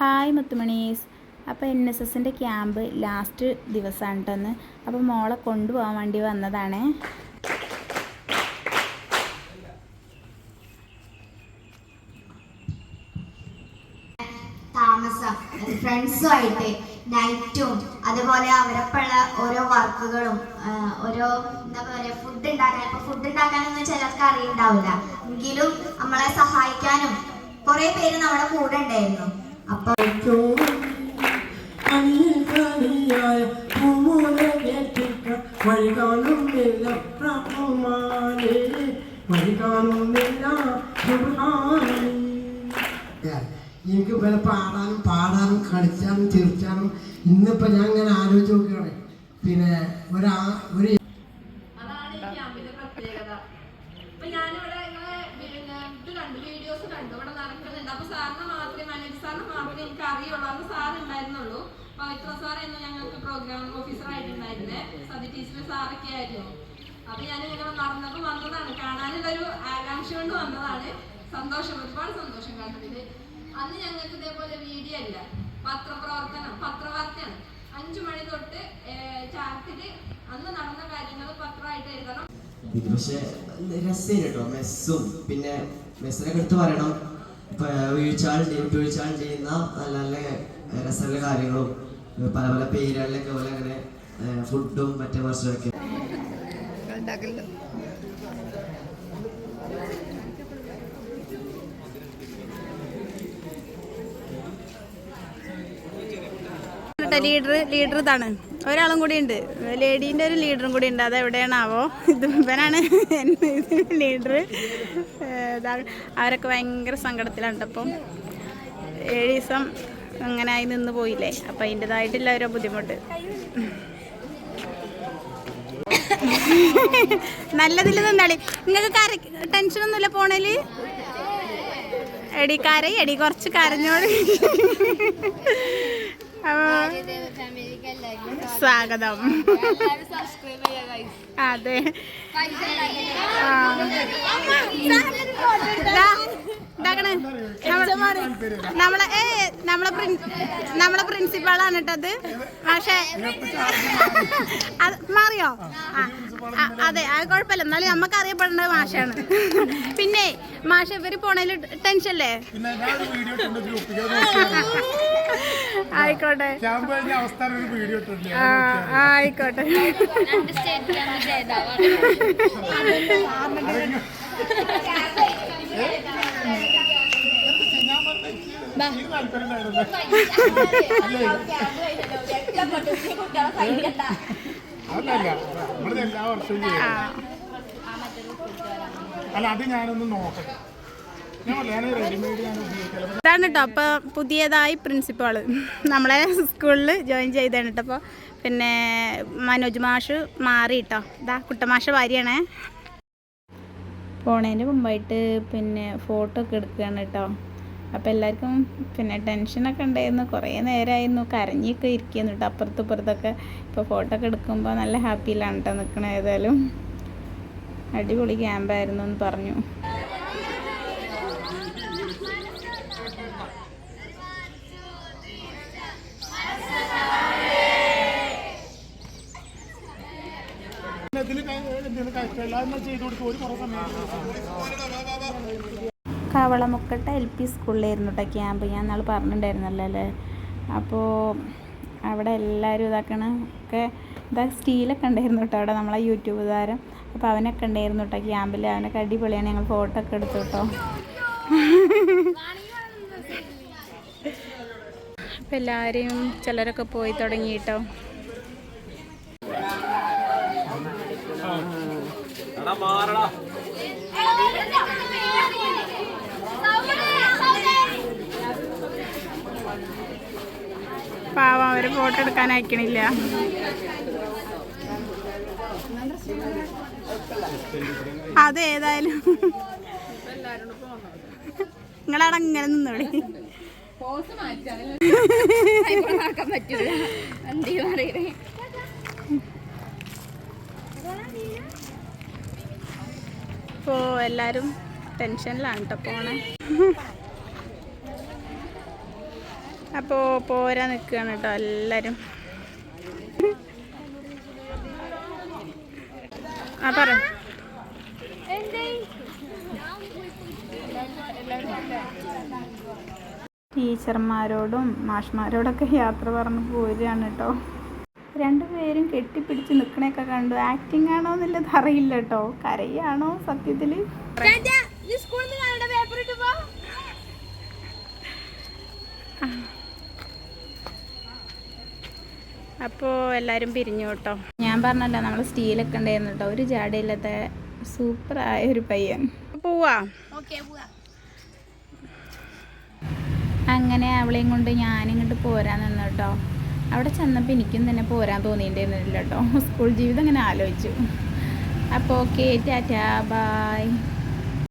Hi മുത്തുമണീസ്. അപ്പോൾ N S എസിന്റെ ക്യാമ്പ് ലാസ്റ്റ് ദിവസമാണ് അപ്പോൾ മോളെ കൊണ്ടുപോകാൻ വേണ്ടി വന്നതാണ്. താമസം ഫ്രണ്ട്സുമായിട്ട് നൈറ്റും അതുപോലെ അവരൊപ്പമുള്ള ഓരോ വർക്കുകളും ഓരോ എന്താ പറയുക ഫുഡ് ഉണ്ടാക്കാൻ ഇപ്പൊ ഫുഡ് ഉണ്ടാക്കാനൊന്നും ചിലർക്ക് അറിയുണ്ടാവില്ല. എങ്കിലും നമ്മളെ സഹായിക്കാനും കുറെ പേര് നമ്മുടെ കൂടെ ഉണ്ടായിരുന്നു. എനിക്ക് ഇവരെ പാടാനും പാടാനും കളിച്ചാനും ചിരിച്ചാനും ഇന്നിപ്പോ ഞാൻ ഇങ്ങനെ ആലോചിച്ച് നോക്കുകയാണ് പിന്നെ ഒരാ ഒരു ഞാനിവിടെ ഇത് കണ്ടു വീഡിയോസ് കണ്ടു ഇവിടെ നടക്കുന്നുണ്ട്. അപ്പൊ സാറിന് സാറിന് മാത്രമേ എനിക്ക് അറിയുള്ളൂ. അന്ന് സാർ ഉണ്ടായിരുന്നുള്ളൂ. പവിത്ര സാർ എന്ന് ഞങ്ങൾക്ക് പ്രോഗ്രാം ഓഫീസർ ആയിട്ടുണ്ടായിരുന്നേ. സതി ടീച്ചർ സാറൊക്കെ ആയിരുന്നു. അപ്പൊ ഞാൻ ഇങ്ങനെ നടന്നപ്പോ വന്നതാണ്. കാണാനുള്ള ഒരു ആകാംക്ഷ കൊണ്ട് വന്നതാണ്. സന്തോഷം ഒരുപാട് സന്തോഷം കണ്ടതിൽ. അന്ന് ഞങ്ങൾക്ക് ഇതേപോലെ വീഡിയോ അല്ല. പത്രപ്രവർത്തനം പത്രവാർത്തയാണ്. അഞ്ചു മണി തൊട്ട് ചാർട്ടിൽ അന്ന് നടന്ന കാര്യങ്ങൾ പത്രമായിട്ട് എഴുതണം. ഇത് രസം കേട്ടോ മെസ്സും. പിന്നെ മെസ്സിനെ എടുത്ത് പറയണം. വീഴ്ചകൾ വിട്ടുവീഴ്ചകൾ ചെയ്യുന്ന നല്ല നല്ല രസമുള്ള കാര്യങ്ങളും പല പല പേരുകളിലൊക്കെ പോലെ അങ്ങനെ ഫുഡും മറ്റേ വർഷമൊക്കെ ലീഡർ ലീഡർ ഇതാണ്. ഒരാളും കൂടി ഉണ്ട്. ലേഡീന്റെ ഒരു ലീഡറും കൂടി ഉണ്ട്. അതെവിടെയാണാവോ ഇത് ഇവനാണ്. ലീഡർ അവരൊക്കെ ഭയങ്കര സങ്കടത്തിലുണ്ട് അപ്പം ഏഴ് ദിവസം അങ്ങനെ ആയി നിന്ന് പോയില്ലേ? അപ്പം അതിന്റെതായിട്ടില്ല ഓരോ ബുദ്ധിമുട്ട്. നല്ലതിൽ നിന്നാളി. നിങ്ങൾക്ക് കര ടെൻഷനൊന്നുമില്ല പോണേൽ? എടി കരയി എടി കുറച്ച് കരഞ്ഞോളി. അപ്പൊ സ്വാഗതം അതെ ഇതാക്കണ്. നമ്മളെ- ഏ നമ്മളെ നമ്മളെ പ്രിൻസിപ്പാളാണ് കേട്ടത് പക്ഷേ അത് മാറിയോ? ആ, അതെ അത് കുഴപ്പമില്ല. എന്നാലും നമുക്ക് അറിയപ്പെടേണ്ട മാഷാണ്. പിന്നെ മാഷ ഇവർ പോണേൽ ടെൻഷല്ലേ ആയിക്കോട്ടെ. ആയിക്കോട്ടെ. നമ്മളിത് എല്ലാ വർഷവും അല്ല അത് ഞാനൊന്ന് നോക്കട്ടെ. ഇതാണ് കേട്ടോ അപ്പോൾ പുതിയതായി പ്രിൻസിപ്പാൾ നമ്മളെ സ്കൂളിൽ ജോയിൻ ചെയ്താണ് കേട്ടോ അപ്പോൾ പിന്നെ മനോജ് മാഷ് മാറി കേട്ടോ ഇതാ കുട്ടമാഷ ഭാര്യയാണേ. പോണേന്റെ മുമ്പായിട്ട് പിന്നെ ഫോട്ടോ ഒക്കെ എടുക്കുകയാണ് കേട്ടോ അപ്പോൾ എല്ലാവർക്കും പിന്നെ ടെൻഷനൊക്കെ ഉണ്ടായിരുന്നു. കുറേ നേരമായിരുന്നു കരഞ്ഞൊക്കെ ഇരിക്കുന്നു കേട്ടോ അപ്പുറത്തും ഇപ്പുറത്തൊക്കെ. ഇപ്പോൾ ഫോട്ടോ ഒക്കെ എടുക്കുമ്പോൾ നല്ല ഹാപ്പിയിലാണ് കേട്ടോ നിൽക്കണത് ഏതായാലും. അടിപൊളി ക്യാമ്പായിരുന്നു എന്ന് പറഞ്ഞു. ഇതിൽ എന്തെങ്കിലും കഴിച്ചില്ല എന്നാൽ ചെയ്തു കൊടുക്കും. ഒരു കുറേ സമയം കവളമുക്കട്ട എൽ പി സ്കൂളിലായിരുന്നു കേട്ടോ ക്യാമ്പ്. ഞാൻ നാളെ പറഞ്ഞിട്ടുണ്ടായിരുന്നല്ലോ അല്ലേ? അപ്പോൾ അവിടെ എല്ലാവരും ഇതാക്കണ. ഒക്കെ ഇതാ സ്റ്റീലൊക്കെ ഉണ്ടായിരുന്നു കേട്ടോ അവിടെ നമ്മളെ യൂട്യൂബ് താരം അപ്പോൾ അവനൊക്കെ ഉണ്ടായിരുന്നു കേട്ടോ ക്യാമ്പിൽ അവനൊക്കെ അടിപൊളിയാണ്. ഞങ്ങൾ ഫോട്ടോ ഒക്കെ എടുത്തു കേട്ടോ അപ്പം എല്ലാവരെയും ചിലരൊക്കെ പോയി തുടങ്ങി കേട്ടോ പാവം അവർ ഫോട്ടോ എടുക്കാൻ അയക്കണില്ല അത് ഏതായാലും. നിങ്ങളവിടെ ഇങ്ങനെ നിന്നോളി. ഇപ്പോ എല്ലാരും ടെൻഷനിലാണ് കേട്ടോ പോണേ. അപ്പോൾ പോരാ നിൽക്കുകയാണ് കേട്ടോ എല്ലാരും. ആ പറ. ടീച്ചർമാരോടും മാഷ്മാരോടൊക്കെ യാത്ര പറഞ്ഞ് പോരുകയാണ് കേട്ടോ. രണ്ടുപേരും കെട്ടിപ്പിടിച്ച് നിൽക്കണേക്കെ കണ്ടു. ആക്ടിങ് ആണോ എന്നുള്ളത് അറിയില്ല കേട്ടോ. കരയാണോ സത്യത്തിൽ അപ്പോൾ എല്ലാവരും പിരിഞ്ഞു കേട്ടോ. ഞാൻ പറഞ്ഞല്ലോ നമ്മൾ സ്റ്റീലൊക്കെ ഉണ്ടായിരുന്നു കേട്ടോ. ഒരു ജാടയില്ലാത്ത സൂപ്പറായ ഒരു പയ്യൻ. പോവാ. അങ്ങനെ അവളെയും കൊണ്ട് ഞാനിങ്ങോട്ട് പോരാൻ നിന്നു കേട്ടോ. അവിടെ ചെന്നപ്പോൾ എനിക്കും തന്നെ പോരാൻ തോന്നിയിട്ടുണ്ടായിരുന്നില്ല കേട്ടോ. സ്കൂൾ ജീവിതം അങ്ങനെ ആലോചിച്ചു. അപ്പോൾ ഓക്കെ ടാറ്റാ ബായ്.